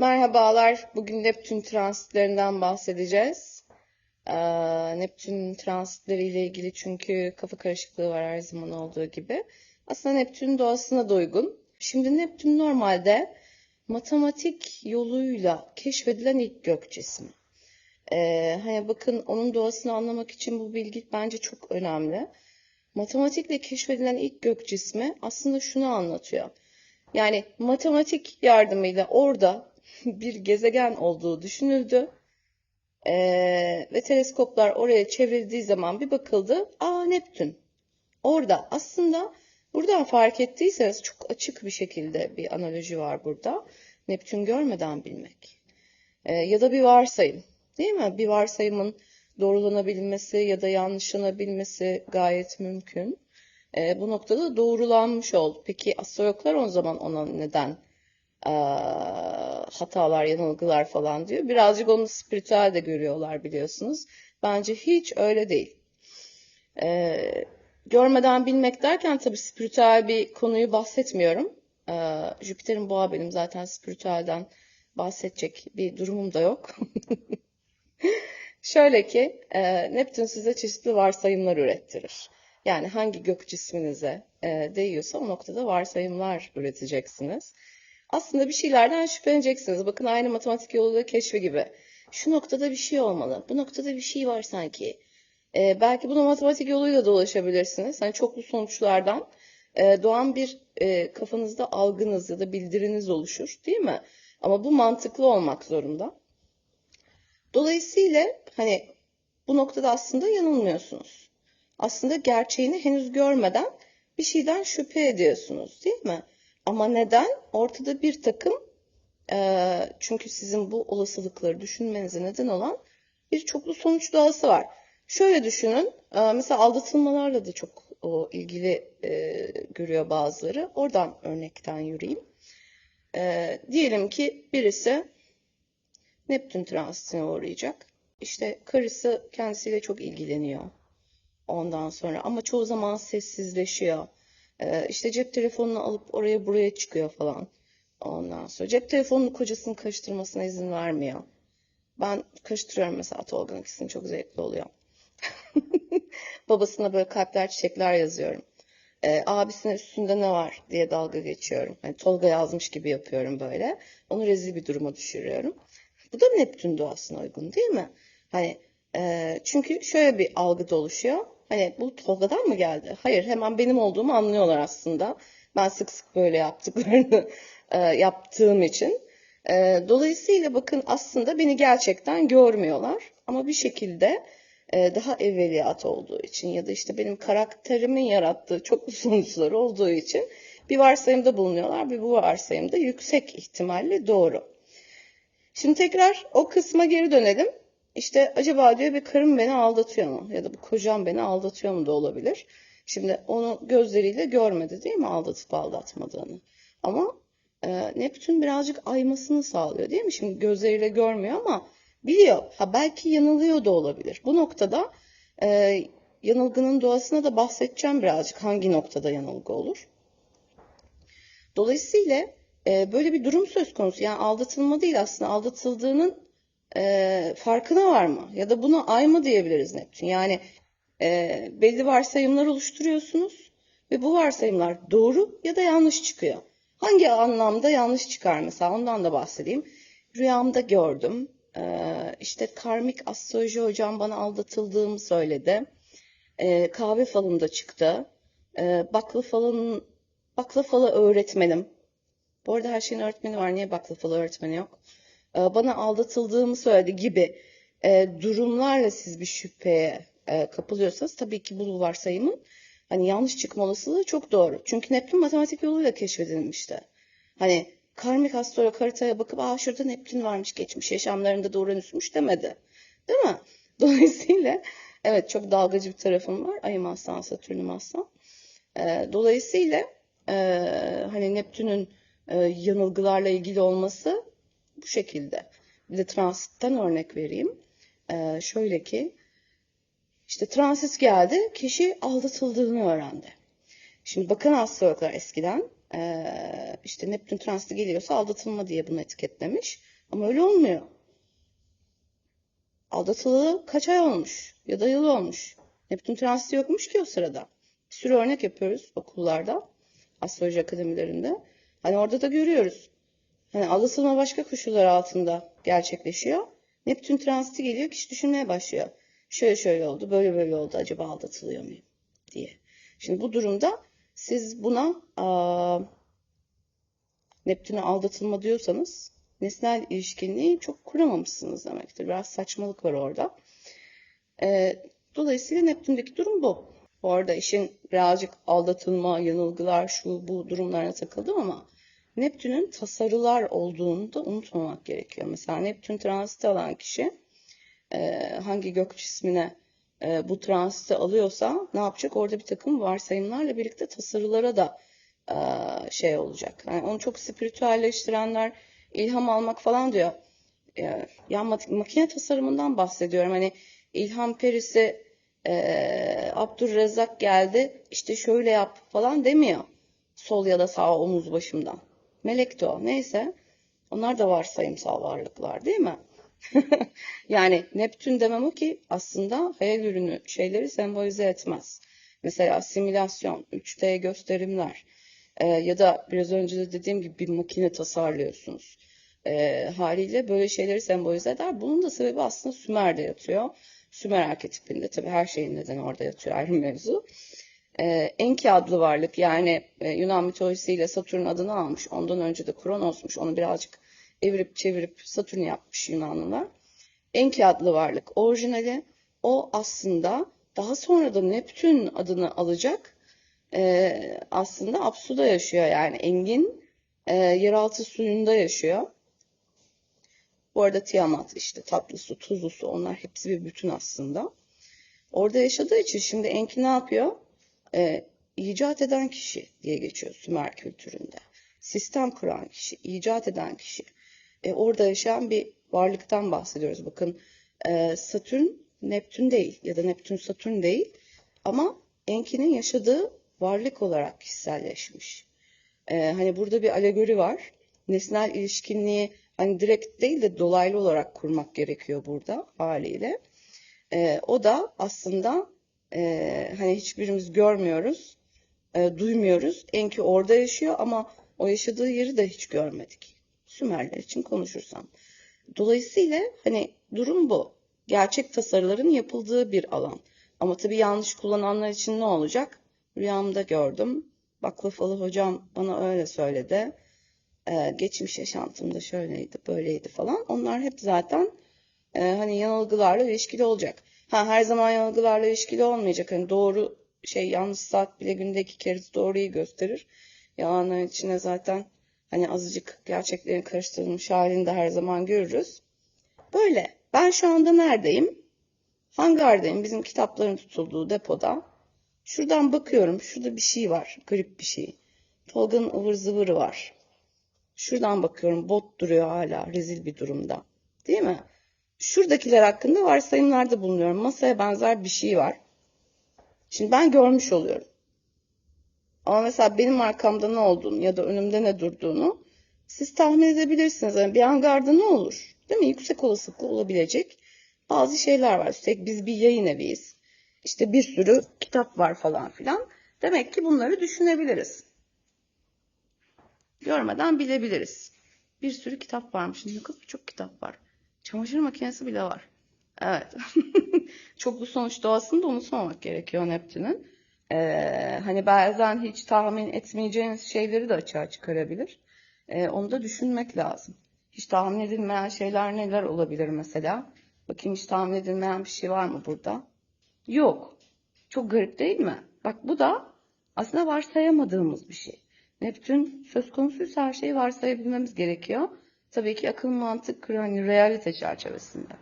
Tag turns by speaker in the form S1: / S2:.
S1: Merhabalar. Bugün Neptün transitlerinden bahsedeceğiz. Ee, Neptün transitleri ile ilgili çünkü kafa karışıklığı var her zaman olduğu gibi. Aslında Neptün doğasına da uygun. Şimdi Neptün normalde matematik yoluyla keşfedilen ilk gök cismi. Ee, hani bakın onun doğasını anlamak için bu bilgi bence çok önemli. Matematikle keşfedilen ilk gök cismi aslında şunu anlatıyor. Yani matematik yardımıyla orada bir gezegen olduğu düşünüldü. Ee, ve teleskoplar oraya çevrildiği zaman bir bakıldı. Aa Neptün. Orada aslında buradan fark ettiyseniz çok açık bir şekilde bir analoji var burada. Neptün görmeden bilmek. Ee, ya da bir varsayım. Değil mi? Bir varsayımın doğrulanabilmesi ya da yanlışlanabilmesi gayet mümkün. E, bu noktada doğrulanmış oldu. Peki astrologlar o zaman ona neden e, hatalar, yanılgılar falan diyor. Birazcık onu spiritüel de görüyorlar biliyorsunuz. Bence hiç öyle değil. E, görmeden bilmek derken tabii spiritüel bir konuyu bahsetmiyorum. E, Jüpiter'in boğa benim zaten spiritüelden bahsedecek bir durumum da yok. Şöyle ki e, Neptün size çeşitli varsayımlar ürettirir. Yani hangi gök cisminize e, değiyorsa o noktada varsayımlar üreteceksiniz. Aslında bir şeylerden şüpheleneceksiniz. Bakın aynı matematik yoluyla keşfi gibi. Şu noktada bir şey olmalı. Bu noktada bir şey var sanki. E, belki buna matematik yoluyla da ulaşabilirsiniz. Hani çoklu sonuçlardan e, doğan bir e, kafanızda algınız ya da bildiriniz oluşur değil mi? Ama bu mantıklı olmak zorunda. Dolayısıyla hani bu noktada aslında yanılmıyorsunuz. Aslında gerçeğini henüz görmeden bir şeyden şüphe ediyorsunuz değil mi? Ama neden? Ortada bir takım e, çünkü sizin bu olasılıkları düşünmenize neden olan bir çoklu sonuç doğası var. Şöyle düşünün, e, mesela aldatılmalarla da çok o, ilgili e, görüyor bazıları. Oradan örnekten yürüyeyim. E, diyelim ki birisi Neptün transitine uğrayacak. İşte karısı kendisiyle çok ilgileniyor. Ondan sonra ama çoğu zaman sessizleşiyor. Ee, işte cep telefonunu alıp oraya buraya çıkıyor falan. Ondan sonra cep telefonunu kocasının karıştırmasına izin vermiyor. Ben karıştırıyorum mesela Tolga'nın ikisini çok zevkli oluyor. Babasına böyle kalpler çiçekler yazıyorum. Ee, abisine üstünde ne var diye dalga geçiyorum. Hani Tolga yazmış gibi yapıyorum böyle. Onu rezil bir duruma düşürüyorum. Bu da Neptün doğasına uygun değil mi? Hani e, çünkü şöyle bir algı da oluşuyor. Hani bu Tolga'dan mı geldi? Hayır hemen benim olduğumu anlıyorlar aslında. Ben sık sık böyle yaptıklarını e, yaptığım için. E, dolayısıyla bakın aslında beni gerçekten görmüyorlar. Ama bir şekilde e, daha evveliyat olduğu için ya da işte benim karakterimin yarattığı çoklu sonuçlar olduğu için bir varsayımda bulunuyorlar ve bu varsayımda yüksek ihtimalle doğru. Şimdi tekrar o kısma geri dönelim. İşte acaba diyor bir karım beni aldatıyor mu? Ya da bu kocam beni aldatıyor mu da olabilir. Şimdi onu gözleriyle görmedi değil mi aldatıp aldatmadığını. Ama e, Neptün birazcık aymasını sağlıyor değil mi? Şimdi gözleriyle görmüyor ama biliyor. Ha belki yanılıyor da olabilir. Bu noktada e, yanılgının doğasına da bahsedeceğim birazcık. Hangi noktada yanılgı olur? Dolayısıyla e, böyle bir durum söz konusu. Yani aldatılma değil aslında aldatıldığının e, farkına var mı? Ya da buna ay mı diyebiliriz Neptün? Yani e, belli varsayımlar oluşturuyorsunuz ve bu varsayımlar doğru ya da yanlış çıkıyor. Hangi anlamda yanlış çıkar mesela ondan da bahsedeyim. Rüyamda gördüm. E, işte karmik astroloji hocam bana aldatıldığımı söyledi. E, kahve falında çıktı. E, bakla falın bakla falı öğretmenim bu arada her şeyin öğretmeni var. Niye baklavalı öğretmeni yok? Ee, bana aldatıldığımı söyledi gibi e, durumlarla siz bir şüpheye e, kapılıyorsanız tabii ki bu varsayımın hani yanlış çıkma olasılığı çok doğru. Çünkü Neptün matematik yoluyla keşfedilmişti. Hani karmik astrolog haritaya bakıp aa şurada Neptün varmış geçmiş yaşamlarında da Uranüsmüş demedi. Değil mi? Dolayısıyla evet çok dalgacı bir tarafım var. Ayım aslan, Satürn'üm aslan. E, dolayısıyla e, hani Neptün'ün e, yanılgılarla ilgili olması bu şekilde. Bir de transitten örnek vereyim. E, şöyle ki işte transit geldi, kişi aldatıldığını öğrendi. Şimdi bakın astrologlar eskiden e, işte Neptün transiti geliyorsa aldatılma diye bunu etiketlemiş. Ama öyle olmuyor. Aldatılı kaç ay olmuş ya da yıl olmuş. Neptün transiti yokmuş ki o sırada. Bir sürü örnek yapıyoruz okullarda, astroloji akademilerinde. Hani orada da görüyoruz. Hani aldatılma başka koşullar altında gerçekleşiyor. Neptün transiti geliyor, kişi düşünmeye başlıyor. Şöyle şöyle oldu, böyle böyle oldu, acaba aldatılıyor muyum diye. Şimdi bu durumda siz buna Neptün'e aldatılma diyorsanız nesnel ilişkinliği çok kuramamışsınız demektir. Biraz saçmalık var orada. Ee, dolayısıyla Neptün'deki durum bu. Bu arada işin birazcık aldatılma, yanılgılar, şu bu durumlarına takıldım ama Neptün'ün tasarılar olduğunu da unutmamak gerekiyor. Mesela Neptün transiti alan kişi e, hangi gök cismine e, bu transiti alıyorsa ne yapacak? Orada bir takım varsayımlarla birlikte tasarılara da e, şey olacak. Yani onu çok spiritüelleştirenler ilham almak falan diyor. Ya mak- makine tasarımından bahsediyorum. Hani ilham perisi e, Abdurrezzak geldi işte şöyle yap falan demiyor. Sol ya da sağ omuz başımdan. Melek de o. Neyse. Onlar da varsayımsal varlıklar değil mi? Yani Neptün demem o ki aslında hayal ürünü şeyleri sembolize etmez. Mesela simülasyon, 3D gösterimler e, ya da biraz önce de dediğim gibi bir makine tasarlıyorsunuz. E, haliyle böyle şeyleri sembolize eder. Bunun da sebebi aslında Sümer'de yatıyor. Sümer arketipinde tabii her şeyin nedeni orada yatıyor ayrı mevzu. E, Enki adlı varlık yani e, Yunan mitolojisiyle Satürn adını almış. Ondan önce de Kronos'muş. Onu birazcık evirip çevirip Satürn yapmış Yunanlılar. Enki adlı varlık orijinali. O aslında daha sonra da Neptün adını alacak. E, aslında Apsu'da yaşıyor yani engin e, yeraltı suyunda yaşıyor. Bu arada Tiamat işte tatlı su, tuzlu su onlar hepsi bir bütün aslında. Orada yaşadığı için şimdi Enki ne yapıyor? E, icat eden kişi diye geçiyor Sümer kültüründe. Sistem kuran kişi, icat eden kişi. E, orada yaşayan bir varlıktan bahsediyoruz. Bakın e, Satürn Neptün değil ya da Neptün Satürn değil ama Enki'nin yaşadığı varlık olarak kişiselleşmiş. E, hani burada bir alegori var. Nesnel ilişkinliği hani direkt değil de dolaylı olarak kurmak gerekiyor burada haliyle. E, o da aslında e, hani hiçbirimiz görmüyoruz, e, duymuyoruz. Enki orada yaşıyor ama o yaşadığı yeri de hiç görmedik. Sümerler için konuşursam. Dolayısıyla hani durum bu. Gerçek tasarıların yapıldığı bir alan. Ama tabii yanlış kullananlar için ne olacak? Rüyamda gördüm. Baklavalı hocam bana öyle söyledi. Ee, geçmiş yaşantımda şöyleydi, böyleydi falan. Onlar hep zaten e, hani yanılgılarla ilişkili olacak. Ha her zaman yanılgılarla ilişkili olmayacak. Hani doğru şey yanlış saat bile günde iki kere doğruyu gösterir. Yalanların içine zaten hani azıcık gerçeklerin karıştırılmış halini de her zaman görürüz. Böyle. Ben şu anda neredeyim? Hangardayım. Bizim kitapların tutulduğu depoda. Şuradan bakıyorum. Şurada bir şey var. Garip bir şey. Tolga'nın ıvır zıvırı var. Şuradan bakıyorum. Bot duruyor hala. Rezil bir durumda. Değil mi? Şuradakiler hakkında varsayımlarda bulunuyorum. Masaya benzer bir şey var. Şimdi ben görmüş oluyorum. Ama mesela benim arkamda ne olduğunu ya da önümde ne durduğunu siz tahmin edebilirsiniz. Yani bir hangarda ne olur? Değil mi? Yüksek olasılıkla olabilecek bazı şeyler var. Üstelik biz bir yayın eviyiz. İşte bir sürü kitap var falan filan. Demek ki bunları düşünebiliriz. Görmeden bilebiliriz. Bir sürü kitap varmış. Ne kadar çok kitap var. Çamaşır makinesi bile var. Evet. Çoklu sonuç doğasını da unutmamak gerekiyor Neptün'ün. Ee, hani bazen hiç tahmin etmeyeceğiniz şeyleri de açığa çıkarabilir. Ee, onu da düşünmek lazım. Hiç tahmin edilmeyen şeyler neler olabilir mesela? Bakayım hiç tahmin edilmeyen bir şey var mı burada? Yok. Çok garip değil mi? Bak bu da aslında varsayamadığımız bir şey. Neptün söz konusuysa her şeyi varsayabilmemiz gerekiyor. Tabii ki akıl mantık hani realite çerçevesinde.